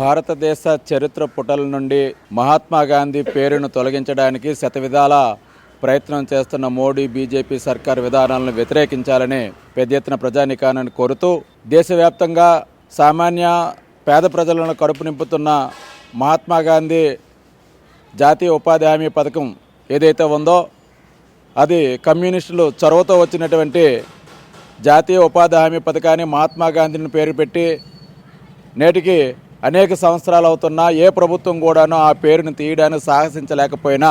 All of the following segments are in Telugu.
భారతదేశ చరిత్ర పుటల నుండి మహాత్మా గాంధీ పేరును తొలగించడానికి శతవిధాల ప్రయత్నం చేస్తున్న మోడీ బీజేపీ సర్కార్ విధానాలను వ్యతిరేకించాలని పెద్ద ఎత్తున ప్రజానికానాన్ని కోరుతూ దేశవ్యాప్తంగా సామాన్య పేద ప్రజలను కడుపు నింపుతున్న మహాత్మా గాంధీ జాతీయ ఉపాధి హామీ పథకం ఏదైతే ఉందో అది కమ్యూనిస్టులు చొరవతో వచ్చినటువంటి జాతీయ ఉపాధి హామీ పథకాన్ని మహాత్మా గాంధీని పేరు పెట్టి నేటికి అనేక సంవత్సరాలు అవుతున్నా ఏ ప్రభుత్వం కూడాను ఆ పేరును తీయడానికి సాహసించలేకపోయినా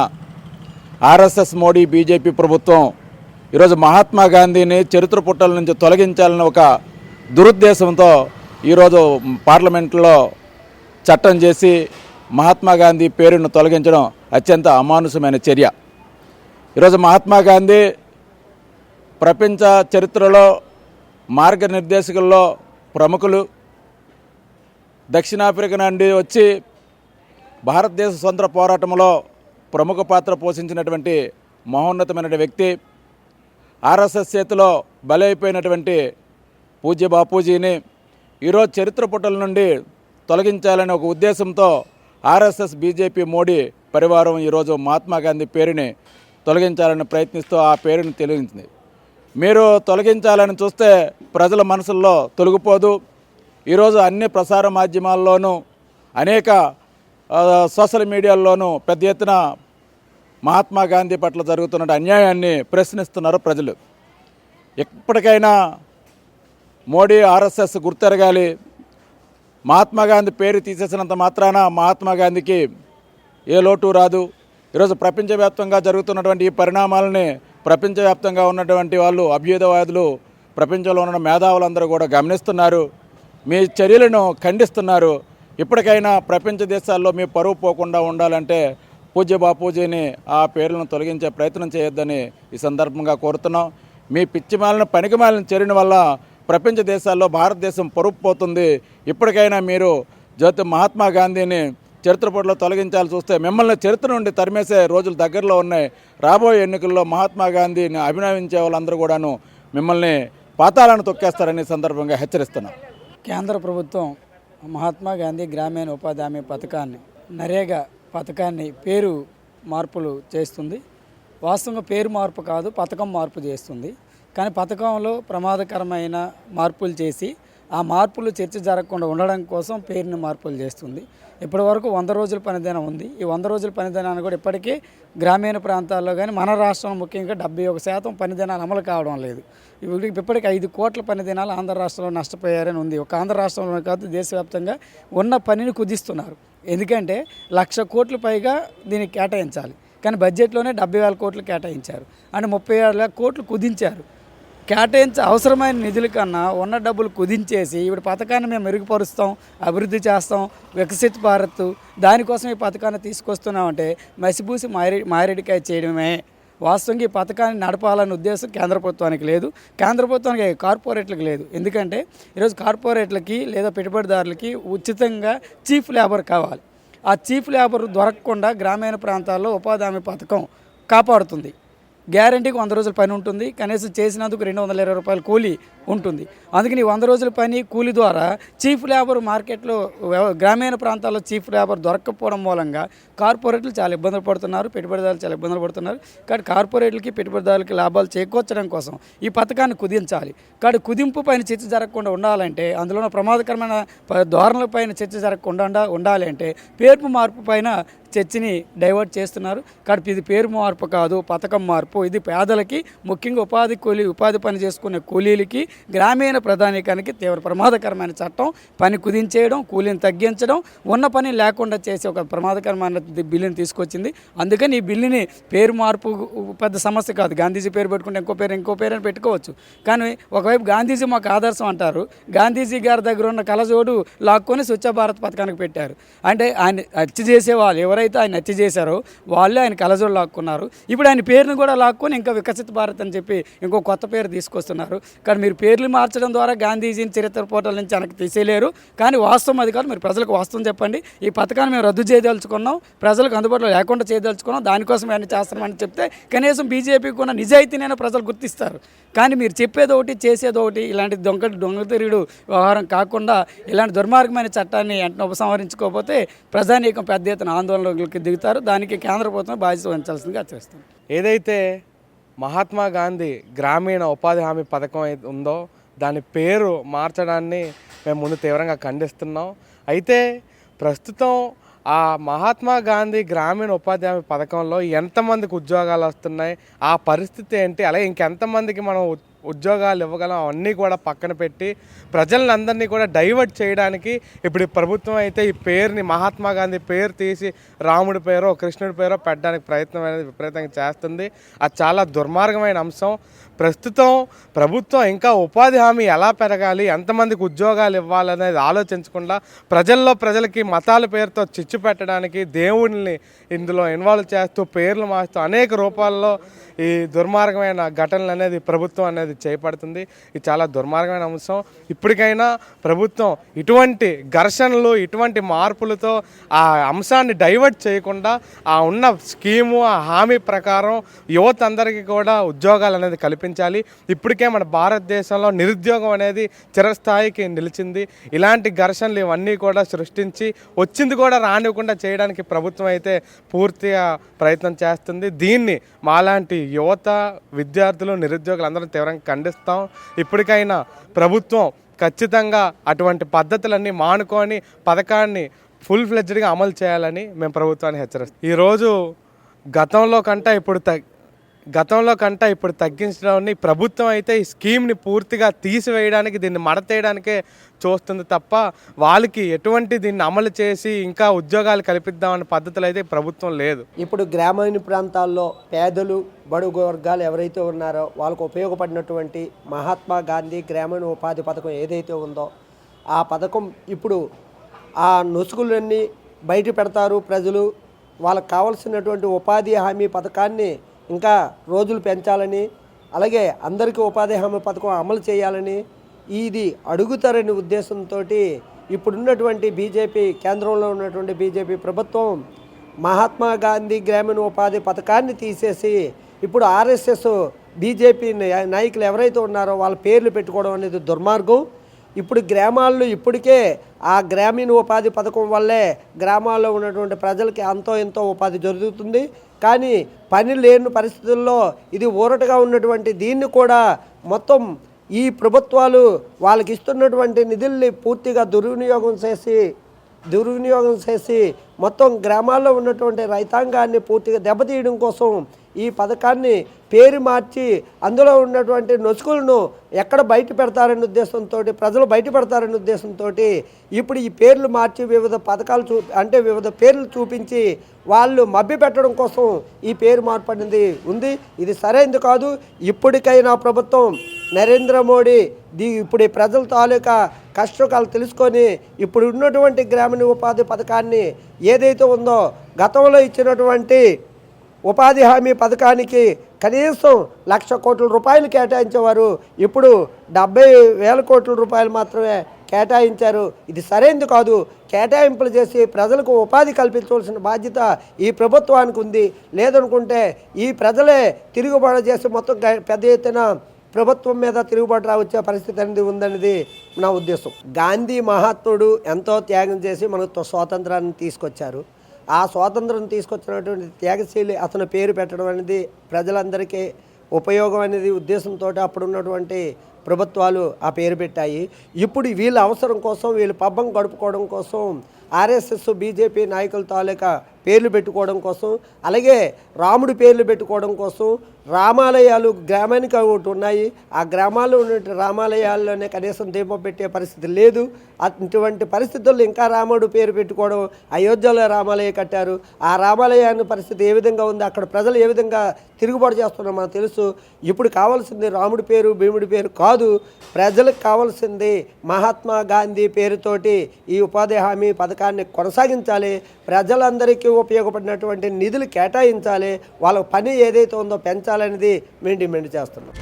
ఆర్ఎస్ఎస్ మోడీ బీజేపీ ప్రభుత్వం ఈరోజు మహాత్మా గాంధీని చరిత్ర పుట్టల నుంచి తొలగించాలని ఒక దురుద్దేశంతో ఈరోజు పార్లమెంట్లో చట్టం చేసి మహాత్మా గాంధీ పేరును తొలగించడం అత్యంత అమానుషమైన చర్య. ఈరోజు మహాత్మా గాంధీ ప్రపంచ చరిత్రలో మార్గనిర్దేశకుల్లో ప్రముఖులు దక్షిణాఫ్రికా నుండి వచ్చి భారతదేశ స్వతంత్ర పోరాటంలో ప్రముఖ పాత్ర పోషించినటువంటి మహోన్నతమైన వ్యక్తి ఆర్ఎస్ఎస్ చేతిలో బలైపోయినటువంటి పూజ్య బాపూజీని ఈరోజు చరిత్ర పుటల నుండి తొలగించాలనే ఒక ఉద్దేశంతో ఆర్ఎస్ఎస్ బీజేపీ మోడీ పరివారం ఈరోజు మహాత్మా గాంధీ పేరుని తొలగించాలని ప్రయత్నిస్తూ ఆ పేరుని తొలగించింది. మీరు తొలగించాలని చూస్తే ప్రజల మనసుల్లో తొలగిపోదు. ఈరోజు అన్ని ప్రసార మాధ్యమాల్లోనూ అనేక సోషల్ మీడియాల్లోనూ పెద్ద ఎత్తున మహాత్మా గాంధీ పట్ల జరుగుతున్న అన్యాయాన్ని ప్రశ్నిస్తున్నారు ప్రజలు. ఎప్పటికైనా మోడీ ఆర్ఎస్ఎస్ గుర్తెరగాలి మహాత్మా గాంధీ పేరు తీసేసినంత మాత్రాన మహాత్మా గాంధీకి ఏ లోటు రాదు. ఈరోజు ప్రపంచవ్యాప్తంగా జరుగుతున్నటువంటి ఈ పరిణామాలని ప్రపంచవ్యాప్తంగా ఉన్నటువంటి వాళ్ళు అభ్యుదవాదులు ప్రపంచంలో ఉన్న మేధావులందరూ కూడా గమనిస్తున్నారు. మీ చర్యలను ఖండిస్తున్నారు. ఇప్పటికైనా ప్రపంచ దేశాల్లో మీ పరువు పోకుండా ఉండాలంటే పూజ్య బాపూజీని ఆ పేర్లను తొలగించే ప్రయత్నం చేయొద్దని ఈ సందర్భంగా కోరుతున్నాం. మీ పిచ్చిమాలను పనికిమాలను చేరిన వల్ల ప్రపంచ దేశాల్లో భారతదేశం పరుపు పోతుంది. ఇప్పటికైనా మీరు జ్యోతి మహాత్మా గాంధీని చరిత్ర తొలగించాలి చూస్తే మిమ్మల్ని చరిత్ర నుండి తరిమేసే రోజులు దగ్గరలో ఉన్నాయి. రాబోయే ఎన్నికల్లో మహాత్మా గాంధీని అభినవించే వాళ్ళందరూ కూడాను మిమ్మల్ని పాతాలను తొక్కేస్తారని సందర్భంగా హెచ్చరిస్తున్నాం. కేంద్ర ప్రభుత్వం మహాత్మా గాంధీ గ్రామీణ ఉపాధి హామీ పథకాన్ని నరేగా పథకాన్ని పేరు మార్పులు చేస్తుంది. వాస్తవంగా పేరు మార్పు కాదు పథకం మార్పు చేస్తుంది. కానీ పథకంలో ప్రమాదకరమైన మార్పులు చేసి ఆ మార్పులు చర్చ జరగకుండా ఉండడం కోసం పేరుని మార్పులు చేస్తుంది. ఇప్పటి వరకు వంద రోజుల పనిదినం ఉంది. ఈ వంద రోజుల పనిదినాన్ని కూడా ఇప్పటికీ గ్రామీణ ప్రాంతాల్లో కానీ మన రాష్ట్రం ముఖ్యంగా డెబ్బై ఒక శాతం పనిదినాలు అమలు కావడం లేదు. ఇప్పటికి ఐదు కోట్ల పనిదినాలు ఆంధ్ర రాష్ట్రంలో నష్టపోయారని ఉంది. ఒక ఆంధ్ర రాష్ట్రంలో కాదు దేశవ్యాప్తంగా ఉన్న పనిని కుదిస్తున్నారు. ఎందుకంటే లక్ష కోట్ల పైగా దీనికి కేటాయించాలి. కానీ బడ్జెట్లోనే డెబ్బై వేల కోట్లు కేటాయించారు. అంటే ముప్పై ఏడు వేల కోట్లు కుదించారు. కేటాయించ అవసరమైన నిధుల కన్నా ఉన్న డబ్బులు కుదించేసి ఇప్పుడు పథకాన్ని మేము మెరుగుపరుస్తాం అభివృద్ధి చేస్తాం వికసిత్ భారత్ దానికోసం ఈ పథకాన్ని తీసుకొస్తున్నామంటే మసిబూసి మారి మారేడికాయ చేయడమే. వాస్తవంగా ఈ పథకాన్ని నడపాలనే ఉద్దేశం కేంద్ర ప్రభుత్వానికి లేదు. కేంద్ర ప్రభుత్వానికి కార్పొరేట్లకు లేదు. ఎందుకంటే ఈరోజు కార్పొరేట్లకి లేదా పెట్టుబడిదారులకి ఉచితంగా చీఫ్ లేబర్ కావాలి. ఆ చీఫ్ లేబర్ దొరకకుండా గ్రామీణ ప్రాంతాల్లో ఉపాధి హామీ పథకం కాపాడుతుంది. గ్యారంటీకి వంద రోజుల పని ఉంటుంది. కనీసం చేసినందుకు రెండు వందల ఇరవై రూపాయల కూలీ ఉంటుంది. అందుకని వంద రోజుల పని కూలీ ద్వారా చీఫ్ లేబర్ మార్కెట్లో గ్రామీణ ప్రాంతాల్లో చీఫ్ లేబర్ దొరకకపోవడం మూలంగా కార్పొరేట్లు చాలా ఇబ్బందులు పడుతున్నారు పెట్టుబడిదారులు చాలా ఇబ్బందులు పడుతున్నారు. కాబట్టి కార్పొరేట్లకి పెట్టుబడిదారులకి లాభాలు చేకూర్చడం కోసం ఈ పథకాన్ని కుదించాలి. కాబట్టి కుదింపు పైన చర్చ జరగకుండా ఉండాలంటే అందులో ప్రమాదకరమైన ప- ధోరణుల పైన చర్చ జరగకుండా ఉండాలి అంటే పేర్పు మార్పు పైన చర్చని డైవర్ట్ చేస్తున్నారు. కాబట్టి ఇది పేరు మార్పు కాదు పథకం మార్పు. ఇది పేదలకి ముఖ్యంగా ఉపాధి కూలీ ఉపాధి పని చేసుకునే కూలీలకి గ్రామీణ ప్రధానికానికి తీవ్ర ప్రమాదకరమైన చట్టం. పని కుదించేయడం కూలీని తగ్గించడం ఉన్న పని లేకుండా చేసే ఒక ప్రమాదకరమైన బిల్లుని తీసుకొచ్చింది. అందుకని ఈ బిల్లుని పేరు మార్పు పెద్ద సమస్య కాదు. గాంధీజీ పేరు పెట్టుకుంటే ఇంకో పేరు ఇంకో పేరు అని పెట్టుకోవచ్చు. కానీ ఒకవైపు గాంధీజీ మాకు ఆదర్శం అంటారు. గాంధీజీ గారి దగ్గర ఉన్న కలజోడు లాక్కొని స్వచ్ఛ భారత్ పథకానికి పెట్టారు. అంటే ఆయన హత్య చేసే వాళ్ళు ఎవరైతే ఆయన హత్య చేశారో వాళ్ళే ఆయన కలజోడు లాక్కున్నారు. ఇప్పుడు ఆయన పేరును కూడా లాక్కొని ఇంకా వికసిత భారత్ అని చెప్పి ఇంకో కొత్త పేరు తీసుకొస్తున్నారు. కానీ మీరు పేర్లు మార్చడం ద్వారా గాంధీజీని చరిత్ర పోటల నుంచి వెనక్కి తీసేయలేరు. కానీ వాస్తవం అది కాదు. మీరు ప్రజలకు వాస్తవం చెప్పండి. ఈ పథకాన్ని మేము రద్దు చేయదలుచుకున్నాం. ప్రజలకు అందుబాటులో లేకుండా చేయదలుచుకున్నాం. దానికోసం ఆయన చేస్తున్నామని చెప్తే కనీసం బీజేపీకి ఉన్న నిజాయితీనైనా ప్రజలు గుర్తిస్తారు. కానీ మీరు చెప్పేది ఒకటి చేసేది ఒకటి ఇలాంటి దొంగ దొంగ తిరుగుడు వ్యవహారం కాకుండా ఇలాంటి దుర్మార్గమైన చట్టాన్ని వెంటనే ఉపసంహరించుకోకపోతే ప్రజానీకం పెద్ద ఎత్తున ఆందోళనలకు దిగుతారు. దానికి కేంద్ర ప్రభుత్వం బాధ్యత వహించాల్సిందిగా చేస్తాం ఏదైతే మహాత్మా గాంధీ గ్రామీణ ఉపాధి హామీ పథకం అయితే ఉందో దాని పేరు మార్చడాన్ని మేము ముందు తీవ్రంగా ఖండిస్తున్నాం. అయితే ప్రస్తుతం ఆ మహాత్మా గాంధీ గ్రామీణ ఉపాధి హామీ పథకంలో ఎంతమందికి ఉద్యోగాలు వస్తున్నాయి? ఆ పరిస్థితి ఏంటి? అలాగే ఇంకెంతమందికి మనం ఉద్యోగాలు ఇవ్వగలం? అవన్నీ కూడా పక్కన పెట్టి ప్రజలందరినీ కూడా డైవర్ట్ చేయడానికి ఇప్పుడు ఈ ప్రభుత్వం అయితే ఈ పేరుని మహాత్మా గాంధీ పేరు తీసి రాముడి పేరో కృష్ణుడి పేరో పెట్టడానికి ప్రయత్నం అనేది విపరీతంగా చేస్తుంది. అది చాలా దుర్మార్గమైన అంశం. ప్రస్తుతం ప్రభుత్వం ఇంకా ఉపాధి హామీ ఎలా పెరగాలి ఎంతమందికి ఉద్యోగాలు ఇవ్వాలనేది ఆలోచించకుండా ప్రజల్లో ప్రజలకి మతాల పేరుతో చిచ్చు పెట్టడానికి దేవుడిని ఇందులో ఇన్వాల్వ్ చేస్తూ పేర్లు మార్చుతూ అనేక రూపాల్లో ఈ దుర్మార్గమైన ఘటనలు అనేది ప్రభుత్వం అనేది చేపడుతుంది. ఇది చాలా దుర్మార్గమైన అంశం. ఇప్పటికైనా ప్రభుత్వం ఇటువంటి ఘర్షణలు ఇటువంటి మార్పులతో ఆ అంశాన్ని డైవర్ట్ చేయకుండా ఆ ఉన్న స్కీము ఆ హామీ ప్రకారం యువత అందరికీ కూడా ఉద్యోగాలు అనేది కల్పించాలి ఇప్పటికే మన భారతదేశంలో నిరుద్యోగం అనేది చిరస్థాయికి నిలిచింది. ఇలాంటి ఘర్షణలు ఇవన్నీ కూడా సృష్టించి వచ్చింది కూడా రానివ్వకుండా చేయడానికి ప్రభుత్వం అయితే పూర్తిగా ప్రయత్నం చేస్తుంది. దీన్ని మాలాంటి యువత విద్యార్థులు నిరుద్యోగులు అందరం తీవ్రంగా ఖండిస్తాం. ఇప్పటికైనా ప్రభుత్వం ఖచ్చితంగా అటువంటి పద్ధతులన్నీ మానుకొని పథకాన్ని ఫుల్ ఫ్లెడ్జ్డ్గా అమలు చేయాలని మేము ప్రభుత్వాన్ని హెచ్చరిస్తాం. ఈరోజు గతంలో కంటే ఇప్పుడు తగ్ గతంలో కంటే ఇప్పుడు తగ్గించడాన్ని ప్రభుత్వం అయితే ఈ స్కీమ్ని పూర్తిగా తీసివేయడానికి దీన్ని మడతేయడానికే చూస్తుంది తప్ప వాళ్ళకి ఎటువంటి దీన్ని అమలు చేసి ఇంకా ఉద్యోగాలు కల్పిద్దామనే పద్ధతులు అయితే ప్రభుత్వం లేదు. ఇప్పుడు గ్రామీణ ప్రాంతాల్లో పేదలు బడుగు వర్గాలు ఎవరైతే ఉన్నారో వాళ్ళకు ఉపయోగపడినటువంటి మహాత్మా గాంధీ గ్రామీణ ఉపాధి పథకం ఏదైతే ఉందో ఆ పథకం ఇప్పుడు ఆ నొసుగులన్నీ బయట పెడతారు ప్రజలు. వాళ్ళకి కావాల్సినటువంటి ఉపాధి హామీ పథకాన్ని ఇంకా రోజులు పెంచాలని అలాగే అందరికీ ఉపాధి హామీ పథకం అమలు చేయాలని ఇది అడుగుతారనే ఉద్దేశంతో ఇప్పుడున్నటువంటి బీజేపీ కేంద్రంలో ఉన్నటువంటి బీజేపీ ప్రభుత్వం మహాత్మా గాంధీ గ్రామీణ ఉపాధి పథకాన్ని తీసేసి ఇప్పుడు ఆర్ఎస్ఎస్ బీజేపీ నాయకులు ఎవరైతే ఉన్నారో వాళ్ళ పేర్లు పెట్టుకోవడం అనేది దుర్మార్గం. ఇప్పుడు గ్రామాల్లో ఇప్పటికే ఆ గ్రామీణ ఉపాధి పథకం వల్లే గ్రామాల్లో ఉన్నటువంటి ప్రజలకి అంతో ఎంతో ఉపాధి జరుగుతుంది. కానీ పని లేని పరిస్థితుల్లో ఇది ఊరటగా ఉన్నటువంటి దీన్ని కూడా మొత్తం ఈ ప్రభుత్వాలు వాళ్ళకి ఇస్తున్నటువంటి నిధుల్ని పూర్తిగా దుర్వినియోగం చేసి దుర్వినియోగం చేసి మొత్తం గ్రామాల్లో ఉన్నటువంటి రైతాంగాన్ని పూర్తిగా దెబ్బతీయడం కోసం ఈ పథకాన్ని పేరు మార్చి అందులో ఉన్నటువంటి నొసుకులను ఎక్కడ బయట పెడతారనే ఉద్దేశంతో ప్రజలు బయట పెడతారనే ఉద్దేశంతో ఇప్పుడు ఈ పేర్లు మార్చి వివిధ పథకాలు చూ అంటే వివిధ పేర్లు చూపించి వాళ్ళు మభ్య పెట్టడం కోసం ఈ పేరు మార్పడింది ఉంది. ఇది సరైనది కాదు. ఇప్పటికైనా ప్రభుత్వం నరేంద్ర మోడీ దీ ఇప్పుడు ఈ ప్రజల తాలూకా కష్టకాలు తెలుసుకొని ఇప్పుడు ఉన్నటువంటి గ్రామీణ ఉపాధి పథకాన్ని ఏదైతే ఉందో గతంలో ఇచ్చినటువంటి ఉపాధి హామీ పథకానికి కనీసం లక్ష కోట్ల రూపాయలు కేటాయించేవారు. ఇప్పుడు డెబ్బై వేల కోట్ల రూపాయలు మాత్రమే కేటాయించారు. ఇది సరైనది కాదు. కేటాయింపులు చేసి ప్రజలకు ఉపాధి కల్పించవలసిన బాధ్యత ఈ ప్రభుత్వానికి ఉంది. లేదనుకుంటే ఈ ప్రజలే తిరుగుబాటు చేసి మొత్తం పెద్ద ఎత్తున ప్రభుత్వం మీద తిరుగుబాటు రావచ్చే పరిస్థితి అనేది ఉందనేది నా ఉద్దేశం. గాంధీ మహాత్ముడు ఎంతో త్యాగం చేసి మనకు స్వాతంత్రాన్ని తీసుకొచ్చారు. ఆ స్వాతంత్రం తీసుకొచ్చినటువంటి త్యాగశీలి అతని పేరు పెట్టడం అనేది ప్రజలందరికీ ఉపయోగం అనేది ఉద్దేశంతో అప్పుడు ఉన్నటువంటి ప్రభుత్వాలు ఆ పేరు పెట్టాయి. ఇప్పుడు వీళ్ళ అవసరం కోసం వీళ్ళు పబ్బం గడుపుకోవడం కోసం ఆర్ఎస్ఎస్ బీజేపీ నాయకుల తాలూకా పేర్లు పెట్టుకోవడం కోసం అలాగే రాముడి పేర్లు పెట్టుకోవడం కోసం రామాలయాలు గ్రామానికి ఒకటి ఉన్నాయి. ఆ గ్రామాల్లో ఉన్న రామాలయాల్లోనే కనీసం దీపం పెట్టే పరిస్థితి లేదు. అటువంటి పరిస్థితుల్లో ఇంకా రాముడు పేరు పెట్టుకోవడం అయోధ్యలో రామాలయం కట్టారు. ఆ రామాలయాన్ని పరిస్థితి ఏ విధంగా ఉంది? అక్కడ ప్రజలు ఏ విధంగా తిరుగుబాటు చేస్తున్నారో మనకు తెలుసు. ఇప్పుడు కావాల్సింది రాముడి పేరు భీముడి పేరు కాదు. ప్రజలకు కావాల్సింది మహాత్మా గాంధీ పేరుతోటి ఈ ఉపాధి హామీ పథకాన్ని కొనసాగించాలి. ప్రజలందరికీ ఉపయోగపడినటువంటి నిధులు కేటాయించాలి. వాళ్ళ పని ఏదైతే ఉందో పెంచాలి. పెంచాలనేది మేము డిమాండ్ చేస్తున్నాం.